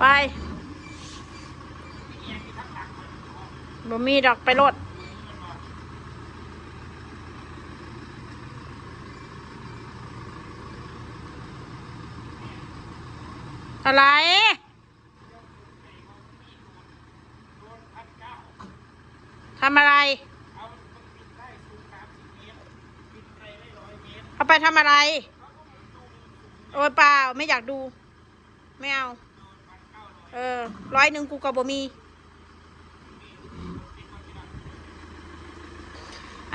ไปบ่มีดอกไปรถอะไรทำอะไร เอาไปทำอะไร โอ้ยเปล่า ไม่อยากดู ไม่เอา เออร้อยหนึ่งกูก็บ่มี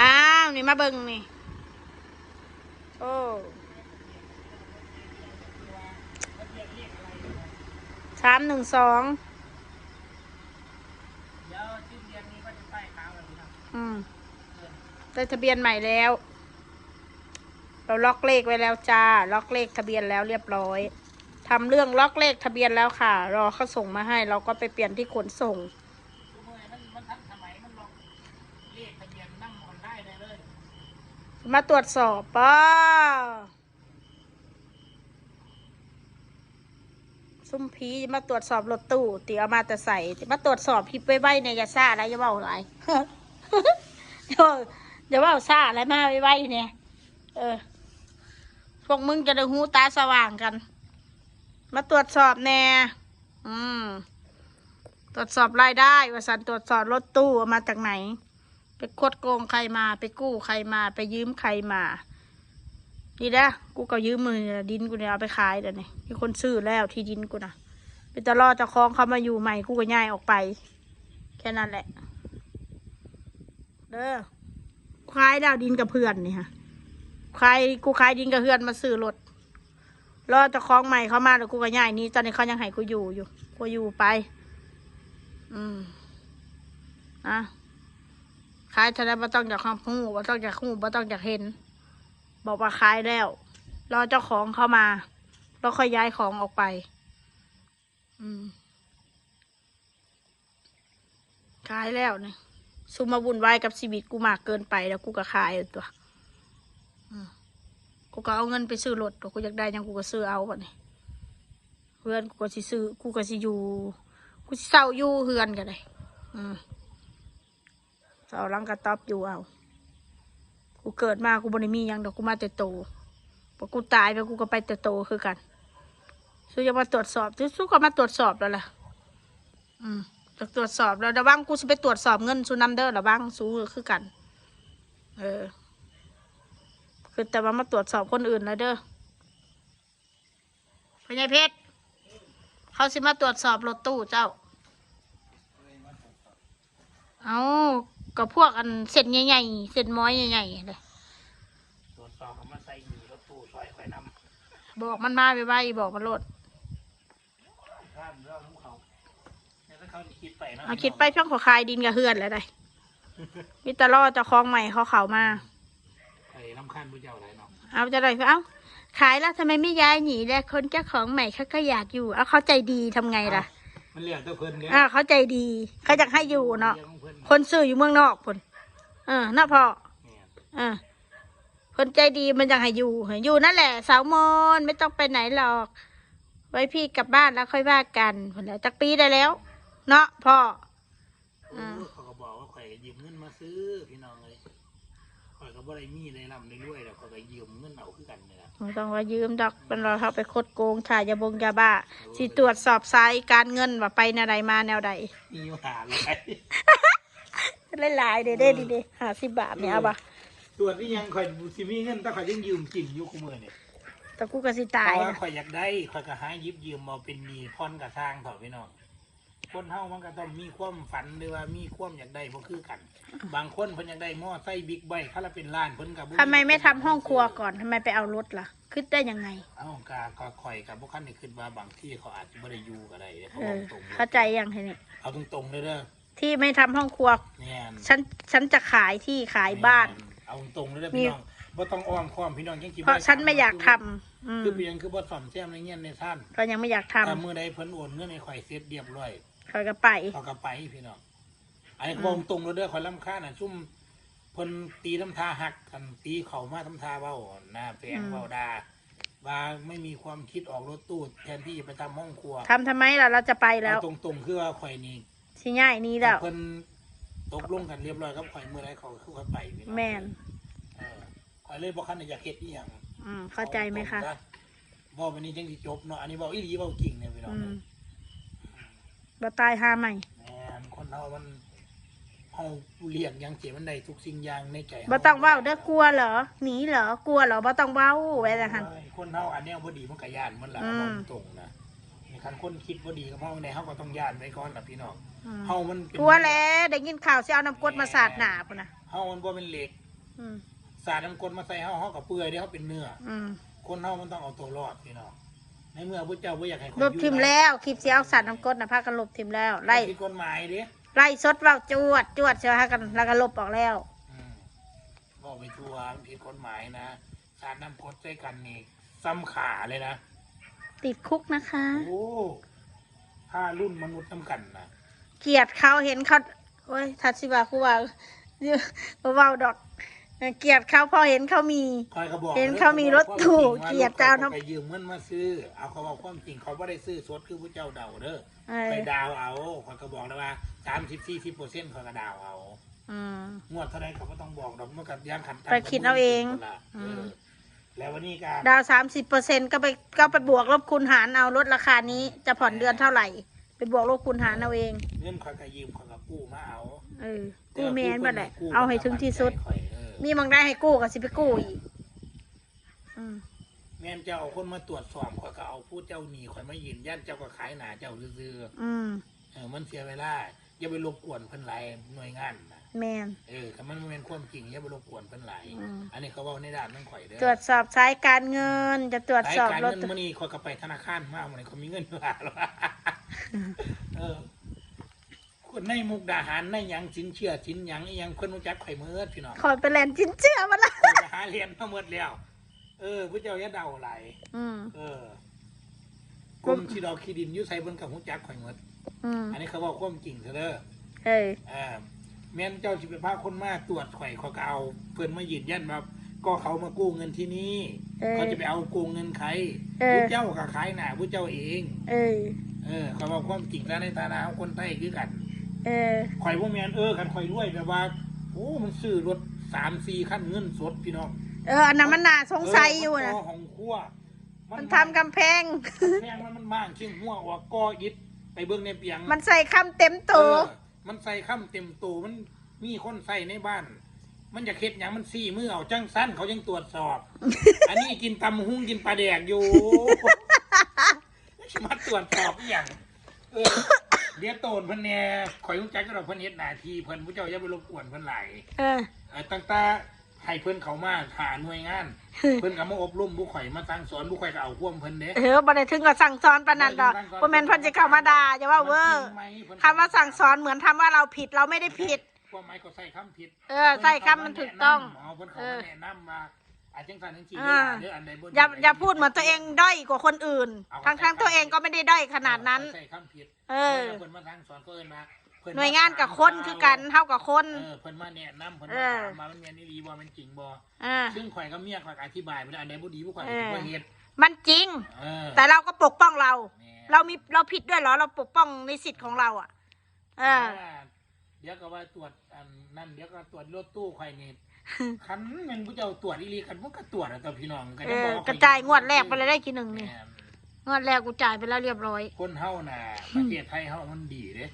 อ้าว นี่มาเบิ่งนี่ โอ้สามหนึ่งสองเดี๋ยวสิ้นเดือนนี้ก็จะป้ายขาวแล้วพี่น้องอืมได้ทะเบียนใหม่แล้ว เราล็อกเลขไว้แล้วจ้า ล็อกเลขทะเบียนแล้วเรียบร้อย ทำเรื่องล็อกเลขทะเบียนแล้วค่ะ รอเขาส่งมาให้ เราก็ไปเปลี่ยนที่ขนส่งมาตรวจสอบป้าซุ่มพีมาตรวจสอบรถตู้ตีเอามาแต่ใส่มาตรวจสอบพิบไว้ไว้ในยาซ่าแล้วอย่าเบาอะไรเดี๋ยวอย่าเบาซ่าอะไรมาไว้ไว้เนี่ยเออพวกมึงจะได้หูตาสว่างกัน มาตรวจสอบแน่อืม ตรวจสอบรายได้ว่าสันตรวจสอบรถตู้มาจากไหน ไปคดโกงใครมา ไปกู้ใครมา ไปยืมใครมาดีนะกูก็ยืมมือดินกูเนี่ยเอาไปขายเดี๋ยวนี้มีคนซื้อแล้วที่ดินกูนะไปตลอดจะคลองเขามาอยู่ใหม่กูก็ย้ายออกไป แค่นั้นแหละเด้อขายดาวดินกับเพื่อนนี่ฮะขายกูขายดินกับเพื่อนมาซื้อรถ รอจะคล้องใหม่เขามาแล้วกูก็ย้ายนี้ตอนนี้เขายังให้กูอยู่อยู่ กูอยู่ไป อืมอะขายท่าไรบ่ต้องอยากความหูบ่ต้องอยากหูบ่ต้องอยากเห็น บอกว่าขายแล้วรอเจ้าของเข้ามาแล้วค่อยย้ายของออกไป อืมขายแล้วเนี่ยซุมมาวุ่นวายกับชีวิตกูมากเกินไปแล้วกูก็ขายตัว อืม กูก็เอาเงินไปซื้อรถกูอยากได้ยังกูก็ซื้อเอาบัดนี้เพื่อนกูก็สิซื้อกูก็สิอยู่กูสิเศร้าอยู่เฮือนกันเลยอืมเอาลังกระต๊อบอยู่เอา กูเกิดมากูบริมียังดอกกูมาแต่โตพอกูตายไปกูก็ไปแต่โตคือกันสู้จะมาตรวจสอบสู้ก็มาตรวจสอบแล้วล่ะ อืมจะตรวจสอบแล้วระวังกูจะไปตรวจสอบเงินซูนัมเดอร์ระวังสู้คือกัน เออ คือแต่ว่ามาตรวจสอบคนอื่นแล้วเด้อพญายเพชรเขาสิมาตรวจสอบรถตู้เจ้า เอากับพวกอันเส้นใหญ่ๆเส้นม้อยใหญ่ๆเลยตรวจสอบเอามาใส่หนีรถตู้ซอยข่อยนำบอกมันมาไปไว้บอกมันโลดข้ามเรื่องของเขาเนี่ยถ้าเขาจะคิดไปเนาะเอาคิดไปเพียงขอคายดินกับเฮือนแล้วได้มิตรล่อเจะคลองใหม่เขาเขามา ไอ้น้ำขั้นผู้เจ้าอะไรเนาะเอาจะได้เอ้าขายแล้วทำไมไม่ย้ายหนีเลยคนเจ้าของใหม่เขาก็อยากอยู่เอาเขาใจดีทำไงล่ะมันเรียกตัวเพิ่นเนี่ยอ่าเขาใจดีเขาอยากให้อยู่เนาะรียกของเพิ่นคนซื้ออยู่เมืองนอกคนเออน่าพอเนี่ยเออคนใจดีมันอยากให้อยู่ให้อยู่นั่นแหละ สาวมอนไม่ต้องไปไหนหรอก ไว้พี่กลับบ้านแล้วค่อยว่ากันผลแล้วจักปีได้แล้ว เนาะพ่ออ่าโอ้เขาก็บอกว่าข่อยยืมเงินมาซื้อพี่น้องเลยข่อยก็ บ่ได้มีได้ร่ำได้รวยแล้วข่อยก็ยืมเงินเอาคือกันเนี่ยไม่ต้องว่ายืมดอกเป็นเราเขาไปคดโกงถ่ายยาบงยาบ้าสิตรวจสอบไซต์การเงินว่าไปแนวใดมาแนวใดมีอยู่หาเลยเล่นหลายเด้เด้ดิเด้ห้าสิบบาทเนี่ยเอาปะตรวจที่ยังข่อยสิมีเงินแต่ข่อยยังยืมกินอยู่คุมือเนี่ยแต่กูก็สิตายเพราะว่านะข่อยอยากได้ข่อยก็หายิบยืมมาเป็นหนี้พ่อนกับสร้างเถอะพี่น้อง คนเฮามันก็ต้องมีความฝันหรือว่ามีความอยากได้บ่คือกัน บางคนเพิ่นอยากได้มอไซค์บิ๊กไบค์คันละเป็นล้านเพิ่นก็บ่ทำไมไม่ทำห้องครัวก่อนทำไมไปเอารถล่ะขึ้นได้ยังไง เอ้ากาก็ข่อยกับบ่คันได้คิดว่าบางที่เขาอาจจะบ่ได้อยู่ก็ได้เด้เขาเอเอาอตรงๆเข้าใจยังทีนี้เอาตรงๆเลยเด้อที่ไม่ทำห้องครัว แม่น ฉันฉันจะขายที่ขายบ้านแม่เอาตรงๆเลยเด้อพี่น้องบ่ต้องอ้อมค้อมพี่น้องจังสิเพราะฉันไม่อยากทำอืมคือเพียงคือบ่ซ่อมแซมในเงี้ยในท่านก็ยังไม่อยากทำ แต่มื้อใดเพิ่นโอนเงินให้ข่อยเสร็จเรียบร้อย คอยก็ไปเขาก็ไปพี่น้องไอ้บอกตรงๆเราเด้อคอยลำค้าน่ะซุ่มเพิ่นตีน้ำทาหักกันตีเข่ามาทำทาเว้าหน้าแพงอืมเว้าดาว่าไม่มีความคิดออกรถตู้แทนที่จะไปทำห้องครัวทำทำไมล่ะเราจะไปแล้วเอาตรงๆคือว่าข่อยนี่สิง่ายนี้แล้ว เพิ่นตกลงกันเรียบร้อยกับข่อยเมื่อไรเขาคือเขาไปพี่องแม่นเออข่อยเลยบอกคันอยากเฮ็ดอีหยังอืมเข้าใจไหมคะเอาตรงๆบอกวันนี้จังสิจบเนาะอันนี้บอกอีหลีบอกจริงเนี่ยพี่น้องอืม บ่ตายหาใหม่ แม่นคนเรามันเฮาเลี้ยงอยังเสียมันได้ทุกสิ่งอย่างในใจเฮบ่ต้องเว้าเด้อกลัวเหรอ หนีเหรอ กลัวเหรอบ่ต้องเว้าไว้ละหั่นโอ้ยคนเฮาอันเนี้ยบ่ดีมันก็ย่านมันล่ะอืม บอกตรงๆนะนี่คันคนคิดบ่ดีกับเฮาในเฮาก็ต้องย่านไว้ก่อนล่ะพี่น้องอืมเฮามันเป็นกลัวแล้วได้ยินข่าวสิเอาน้ำกรดมาสาดหน้าพุ่นน่ะ เฮามันบ่เป็นเหล็กอืมสาดน้ำกรดมาใส่เฮาเฮาก็เปื่อยเด้เฮาเป็นเนื้อ อืมคนเฮามันต้องเอาตัวรอดพี่น้อง ในเมื่อพระเจ้าบ่อยากให้คนลบทิมแล้วคลิปสิเอาสาดน้ำกรดน่ะพากันลบทิมแล้วไล่ผิดกฎหมายเด้ไล่สดเว้าจวดจวดเสียหากันแล้วก็ลบออกแล้ว อืมบอกไปทัวร์มันผิดกฎหมายนะสาดน้ำกรดใส่กันนี่ซ้ำขาเลยนะ ติดคุกนะคะ โอ้ถ้ารุ่นมนุษย์น้ำกันนะเกลียดเขาเห็นเขาโอ้ยทัดสิว่ากูว่าเดี๋ยวบ่เว้าดอก เกลียดเขาพอเห็นเขามี คอยก็บอกเห็นเขามีรถตู้เกลียดเจ้าเนาน้ำไปยืมเงินมาซื้อ เอาเขาบอกความจริงเขาไม่ได้ซื้อสดคือพระเจ้าเดาเด้อเออไปดาวเอาคอยก็บอกแล้วว่าสามสิบสี่สิบเปอร์เซ็นต์คอยก็ดาวเอา อืม งวดเท่าไรเขาก็ต้องบอกดอกเมื่อกับย่างขันตัไปคิดเอาเองละอืเอมอแล้ววันนี้ก็ดาวสามสิบเปอร์เซ็นก็ไปก็ไปบวกลบคูณหารเอาลดราคานี้จะผ่อนเดือนเท่าไหร่ ไปบวกลบคูณหารเอาเอง เงินคอยก็ยืมคอยก็กู้มาเอาเออกู้แมนบัดแหละกู้เอาให้ถึงที่สุดข้อย เออมีบางได้ให้กู้ก็สิไปกู้อีกอืมแม่นเจ้าเอาคนมาตรวจสอบคอยก็เอาผู้เจ้าหนีคอยมายืนยันเจ้าก็ขายหนาเจ้าซื่อๆอืมเออมันเสียเวลาอย่าไปรบกวนเพิ่นหลายหน่วยงานนะแมน เออถ้ามันบ่แม่นความจริงอย่าไปรบกวนเพิ่นหลายอืม อันนี้เขาเว้าในด้านนั่งข่อยเด้อ ตรวจสอบใช้การเงิน จะตรวจสายสอบการรถเงินมื้อนี้ข่อยก็ไปธนาคารมามื้อนี้เขามีเงินอยู่หลายแล้วเออ คนในมุกดาหารในหยังสินเชื่อสินหยังอีหยังเพิ่นรู้จักข่อยเมิดพี่น้องคอยไปแลนจินเชื่อมาละข่อยไปหาเรียนมาหมดแล้ว เออผู้เจ้าอย่าเดาหลายอืม เออกรมที่ดอกขี้ดินอยู่ไสเพิ่นก็รู้จักข่อยเมิดอืม อันนี้เขาเว้าความจริงซะเด้อ เอออ่าแม่นเจ้าสิไปพาคนมาตรวจข่อยเขาก็เอาเพิ่นมายืนยันว่าก็เขามากู้เงินที่นี่เออ เขาจะไปเอากู้เงินใครเออ ผู้เจ้าก็ขายหน้าผู้เจ้าเอง เออ เออเขาบอกความจริงแล้วในฐานะของคนไทยคือกัน เออ ข่อยว่าแม่นเออคันข่อยรวยแบบว่า โอ้มันซื้อรถสามสี่คันเงินสดพี่น้องเอออันนั้นมันน่าสงสัยอยู่นะเมันก่ของขั้วมันทำกำแพง แพงมันมันมากชิงหัวออกกออิดไปเบิ่งในเปียงมันใส่คำเต็มเอตัวอมันใส่ข้ามเต็มตัวมันมีคนใส่ในบ้าน มันจะเค็ดอย่างมันซี่มือเอาจังสั้นเขายังตรวจสอบ อันนี้กินตำหุ้งกินปลาแดกอยู่ มาตรวจสอบอหย่างเออ เดี๋ยวโตนเพิ่นแหน่ข่อยรู้จักกับเราเพิ่นเฮ็ดหน้าที่เพิ่นผู้เจ้าอย่าไปรบกวนเพิ่นหลายเออ เอ่อตั้งแต่ให้เพิ่นเขามาหาหน่วยงาน เพิ่นก็มาอบรมผู้ข่อยมาสั่งสอนผู้ข่อยก็เอาความเพิ่นเด้เออบ่ได้ถึงกับสั่งสอนปานนั้นดอกบ่แม่นเพิ่นจะเข้ามาด่าอย่าว่าเวอร์มันจริงไหมเพิ่นคำว่าสั่งสอนเหมือนทำว่าเราผิดเราไม่ได้ผิด ความหมายก็ใส่คำผิดเออใส่คำมันถูกต้องเอาเพิ่นเขาเออมาแนะนำมา อาจจังซั่นจังซี่อ่าเด้ออันใดบ่ดีอย่าอย่าพูดเหมือนตัวเองด้อยกว่าคนอื่น ทั้งทั้งตัวเองก็ไม่ได้ด้อยขนาดนั้น ใส่คำผิดเออ เพิ่นมาสั่งสอนก็เอิ้นว่าเพิ่หน่วยงานกับคนคือกันเท่ากับคน เออเพิ่นมาแนะนำเพิ่นเอมาอถามมามันแม่นอีหลีบ่แมันจริงบ่อ่าซึ่งข่อยกับเมียข่อยก็อธิบายไปแล้วอันใดบ่ดีผู้ข่อยเอก็อสิบ่เฮ็ดมันจริง เออแต่เราก็ปกป้องเรา แม่เรามีเราผิดด้วยเหรอเราปกป้องในสิทธิ์ของเราอะ เออ เดี๋ยวก็ว่าตรวจอันนั่นเดี๋ยวก็ตรวจรถตู้ข่อยนี่ คันแม่นผู้เจ้าตรวจอีหลีคันมันก็ตรวจอะต่อพี่น้องก็เอยังอบอกว่กระจายงวดแรกไปเลยได้กี่หนึ่งนี่แม่นงวดแรกกูจ่ายไปแล้วเรียบร้อย คนเฮาน่ะประเทศไทยเฮามันดีเด้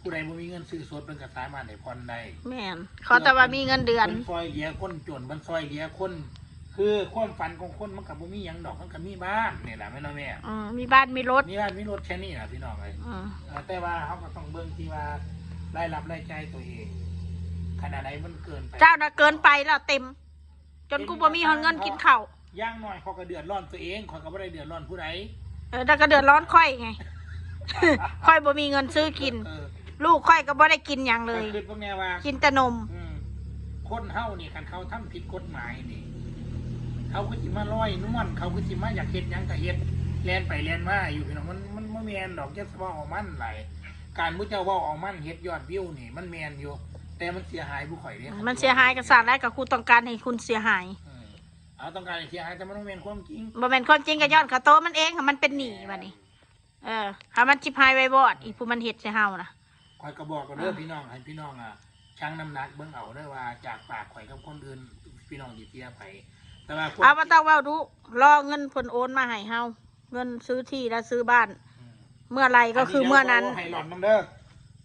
ผู้ใดบ่มีเงินซื้อสดมันก็สามารถได้ผ่อนได้แม่นขอแต่ว่ามีเงินเดือน มันซอยเหลียคนจนมันซอยเหลียคน คือความฝันของคนมันก็บ่มีหยังดอกมันก็มีบ้านนี่แหละแม่นบ่แม่อืมมีบ้านมีรถมีบ้านมีรถแค่นี้ล่ะพี่น้องเอ้ย อืม เออแต่ว่าเฮาก็ต้องเบิ่งที่ว่าได้รับรายจ่ายตัวเอง ขนาดไหนมันเกินไปเจ้าน่ะเกินไปแล้วเต็ม จนกูบ่มีเงินกินข้าวอย่างน้อยเขาก็เดือดร้อนตัวเองเขาก็ไม่ได้เดือดร้อนผู้ใดเออแต่ก็เดือดร้อนค่อยไง ค่อยบ่มีเงินซื้อกิน เออลูกค่อยก็บ่ได้กินอย่างเลยก็คือพวกแนว่า กินแต่นม อืมคนเฮานี่คันเขาทำผิดกฎหมายนี่ เขาก็สิมาร้อยนวลเขาก็สิมาอยากเฮ็ดหยังก็เฮ็ดแล่นไปแล่นมาอยู่พี่น้องมันมันบ่แม่นดอกจะว่าออกมันหลายการมุเจ้าเว่าออกมันเฮ็ดยอดวิวนี่ มันแม่นอยู่ แต่มันเสียหายผู้ข่อยเด้มันเสียหายกับสารและกับครูต้องการให้คุณเสียหายอืมเอาต้องการให้เสียหายแต่มันต้องเป็นความจริงบ่แม่นความจริงก็ย้อนเขาโตะมันเองค่ะมันเป็นหนี้บัดนี้ เออถ้ามันจิบหายไว้บอด อีผู้มันเฮ็ดใส่เฮานะคอยกระบอกกันเด้อพี่น้องให้พี่น้องอะชั่งน้ำหนักเบิ่งเอาเด้อว่าจากปากข่อยกับคนอื่นพี่น้องสิเสียไปแต่ว่าคนเอาบ่ต้องเว้าดูรอเงินเพิ่นโอนมาให้เฮาเงินซื้อที่และซื้อบ้าน อืมเมื่อไรก็คือเมื่อนั้น ให้หลอนน้ำเด้อ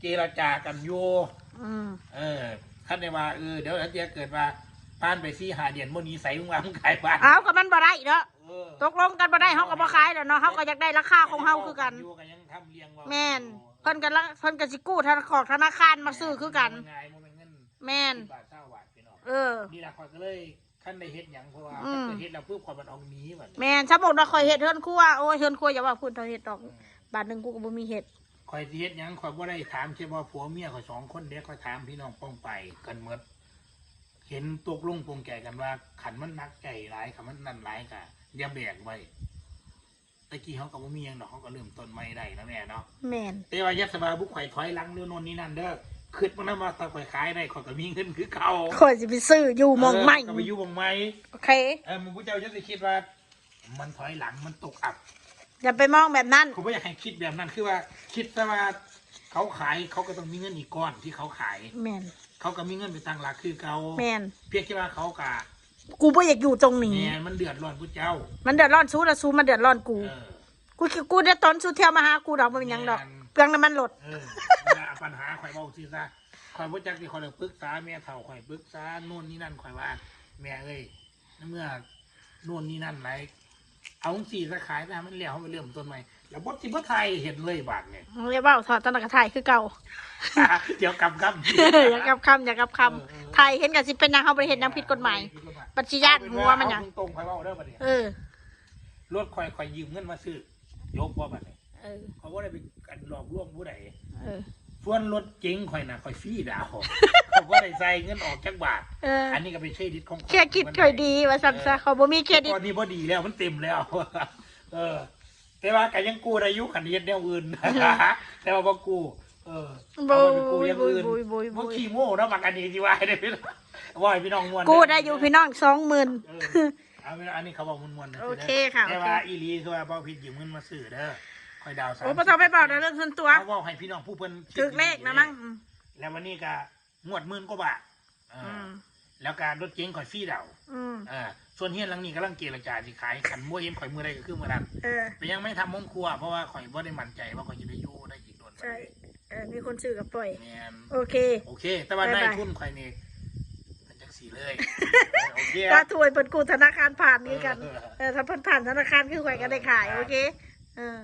เจรจากันอยู่ อืมเออคันได้ว่าเออเดี๋ยวถ้าเกิดว่าป้านไปซี่หาเดียนบ่หนี้ใส่มึงว่ามึงขายบ้านเอาก็มันบ่ได้เนาะเออตกลงกันบ่ได้เฮาก็บ่ขายแล้วเนาะเฮาก็อยากได้ราคาของเฮาคือกัน ยู่ยังทำเลี้ยงว่าแม่น เพิ่นกันละเพิ่นก็สิกู้ธนาคารธนาคารมาซื้อคือกัน ง่ายๆบ่แม่นเงินแม่น10บาทเศร้าบาทพี่น้องเออ นี่ล่ะข่อยก็เลยคันได้เฮ็ดหยังเพราะว่าอืคันมได้เฮ็ดแล้วปุ๊บข่อยมันเอาหนีบัดนี้แม่นสมมุติว่าข่อยเฮ็ดเฮือนครัวโอ้ยเฮือนครัวอย่าว่าพูดเท่าเฮ็ดดอกบาทหนึงกูก็บ่มีเฮ็ด ข่อยสิเฮ็ดหยังข่อยบ่ได้ถามแค่ว่าผัวเมียข่อยสองคนเด้ข่อยถามพี่น้องป้องไปกันหมดเห็นตกลงปรงใจกันว่า ขันมันนักใจหลายขันมันนั่นหลายกะอย่าแบกไว้ตะกี้เขาก็บ่มีหยังดอกเขาก็เริ่มต้นใหม่ได้นะแม่เนาะแม่นแต่ว่ายัดสบายบุกไข่อยถอยหลังเรื่องโนนนี่นั่นเด้อคิดมันนะว่าตาข่อยขายได้ข่อยก็มีเงินคือเก่าข่อยสิไปซื้ออยู่หมองใหม่เก็ไปอยู่หมองใหม่โอเค เออมึงผู้เจ้าจะสิคิดว่า มันถอยหลังมันตกอับ อย่าไปมองแบบนั้น ผมไม่อยากให้คิดแบบนั้นคือว่า คิดแต่ว่าเขาขายเขาก็ต้องมีเงินอีกก้อนที่เขาขาย แม่นเขาก็มีเงินไปตั้งหลักคือเขาแม่นเพียงแค่ว่าเขากะกูบ่อยากอยู่ตรงนี้แม่มันเดือดร้อนผู้เจ้ามันเดือดร้อนซูแล้วซูมันเดือดร้อนกู เออ กูคือกูได้ตอนซูเที่ยวมาหากูดอกบ่เป็นหยังดอกแม่น เปลืองน้ำมันรถเออแล้วปัญหาข่อยเบาซีซะข่อยบ่จักที่ข่อยเลยปรึกษาแม่เฒ่าข่อยปรึกษาโน่นนี่นั่นข่อยว่า แม่เอ้ยในเมื่อโน่นนี่นั่นไหน เอาสีสะขายนะมันแล้วเขาไปเริ่มต้นใหม่แล้วบดสิบ่ไทยเห็นเลยบาดเนี่ยเรียกว่าถอดตะนักไทยคือเก่าเดี๋ยวกำกำอย่ากับคำอย่ากับคำไทยเห็นกับสิเป็นหยังเฮาบ่ได้เห็นหยังผิดกฎหมายปัจจิญาตหัวมันหยังเอาตรงๆข่อยเว้าเด้อบัดนี้เออรถข่อยข่อยยืมเงินมาซื้อยกบ่บัดนี้เออเขาบ่ได้ไปกันหลอกลวงผู้ใดเออ ส่วนรถเก๋งข่อยน่ะข่อยฟรีดาวเขาบ่ได้ใส่เงินออกจักบาท เอออันนี้ก็เป็นเครดิตของเครดิตค่อยดีว่าซั่นซะเขาบ่มีเครดิตตอนนี้พอดีแล้วมันเต็มแล้ว เออ แต่ว่าก็ยังกู้ได้อยุขันเฮ็ดแนวอื่นแต่ว่าบ่กู้เออเอาไปกู้อยังอื่นบุยบุยบุยบุบ่ยขี้โม่เนาะบักอันนี้สิว่าได้พี่น้องว่าให้พี่น้องม่วนกูได้อยู่พี่น้องสองหมื่นเออเอาไปอันนี้เขาบอกม่วนๆนะโอเคค่ะแต่ว่าอีหลีคือว่าบ่ผิดยืมเงินมาซื้อเด้อ ค่อยดาวสามโอ้ปะทอไปเปล่านะเรื่องส่วนตัวเขาบอกให้พี่น้องผู้เพิ่นถึกเลขนะมั้งอืมแล้ววันนี้ก็งวดหมื่นกว่าบาทเอออือมแล้วการรถเก๋งข่อยฟรีดาวอืมเออส่วนเฮียนหลังนี้กำลังเจรจาสิขายขันมั่วเย็นข่อยมือใดก็คือมือนั้นเออ แต่ยังไม่ทำห้องครัวเพราะว่าข่อยบ่ได้มั่นใจว่าข่อยจะได้อยู่ได้อีกโดนใช่เออมีคนซื้อกับปล่อย แมนโอเค โอเค แต่ว่าบ๊ายได้บาย ทุนข่อยนี่เป็นจังสีเลยโอเคก็ถวยเปิดกูธนาคารผ่านนี้กัน เออ เออถ้าเพิ่นผ่านธนาคารคือข่อยก็ได้ขาย โอเค เออ